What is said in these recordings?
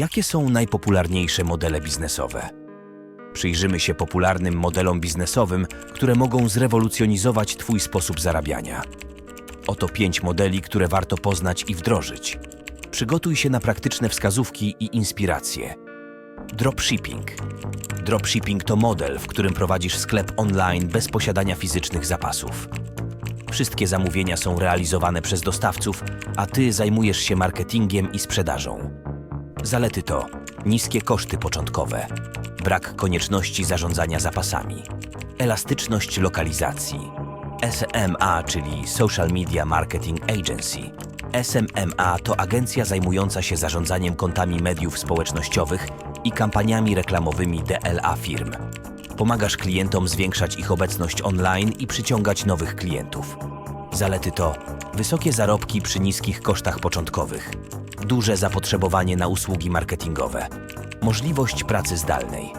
Jakie są najpopularniejsze modele biznesowe? Przyjrzymy się popularnym modelom biznesowym, które mogą zrewolucjonizować Twój sposób zarabiania. Oto pięć modeli, które warto poznać i wdrożyć. Przygotuj się na praktyczne wskazówki i inspiracje. Dropshipping. Dropshipping to model, w którym prowadzisz sklep online bez posiadania fizycznych zapasów. Wszystkie zamówienia są realizowane przez dostawców, a ty zajmujesz się marketingiem i sprzedażą. Zalety to niskie koszty początkowe, brak konieczności zarządzania zapasami, elastyczność lokalizacji, SMA, czyli Social Media Marketing Agency. SMMA to agencja zajmująca się zarządzaniem kontami mediów społecznościowych i kampaniami reklamowymi DLA firm. Pomagasz klientom zwiększać ich obecność online i przyciągać nowych klientów. Zalety to wysokie zarobki przy niskich kosztach początkowych, duże zapotrzebowanie na usługi marketingowe, możliwość pracy zdalnej.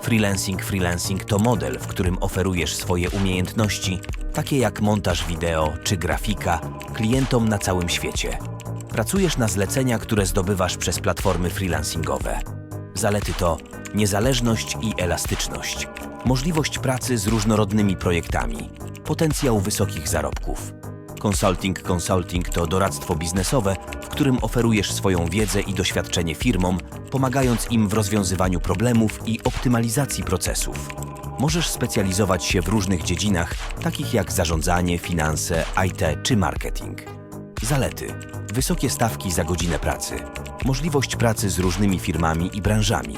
Freelancing Freelancing to model, w którym oferujesz swoje umiejętności, takie jak montaż wideo czy grafika, klientom na całym świecie. Pracujesz na zlecenia, które zdobywasz przez platformy freelancingowe. Zalety to niezależność i elastyczność, możliwość pracy z różnorodnymi projektami, potencjał wysokich zarobków. Consulting Consulting to doradztwo biznesowe, w którym oferujesz swoją wiedzę i doświadczenie firmom, pomagając im w rozwiązywaniu problemów i optymalizacji procesów. Możesz specjalizować się w różnych dziedzinach, takich jak zarządzanie, finanse, IT czy marketing. Zalety: wysokie stawki za godzinę pracy, możliwość pracy z różnymi firmami i branżami,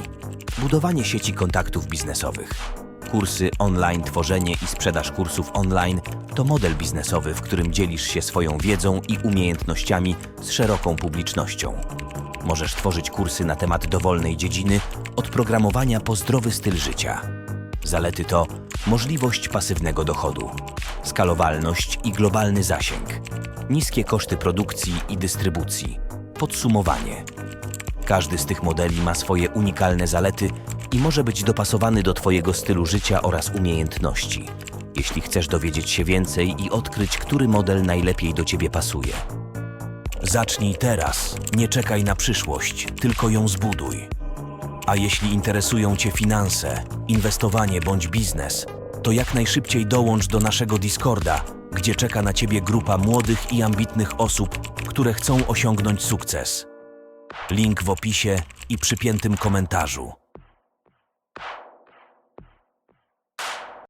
budowanie sieci kontaktów biznesowych. Kursy online, tworzenie i sprzedaż kursów online to model biznesowy, w którym dzielisz się swoją wiedzą i umiejętnościami z szeroką publicznością. Możesz tworzyć kursy na temat dowolnej dziedziny, od programowania po zdrowy styl życia. Zalety to możliwość pasywnego dochodu, skalowalność i globalny zasięg, niskie koszty produkcji i dystrybucji. Podsumowanie. Każdy z tych modeli ma swoje unikalne zalety i może być dopasowany do Twojego stylu życia oraz umiejętności. Jeśli chcesz dowiedzieć się więcej i odkryć, który model najlepiej do Ciebie pasuje. Zacznij teraz, nie czekaj na przyszłość, tylko ją zbuduj. A jeśli interesują Cię finanse, inwestowanie bądź biznes, to jak najszybciej dołącz do naszego Discorda, gdzie czeka na Ciebie grupa młodych i ambitnych osób, które chcą osiągnąć sukces. Link w opisie i przypiętym komentarzu.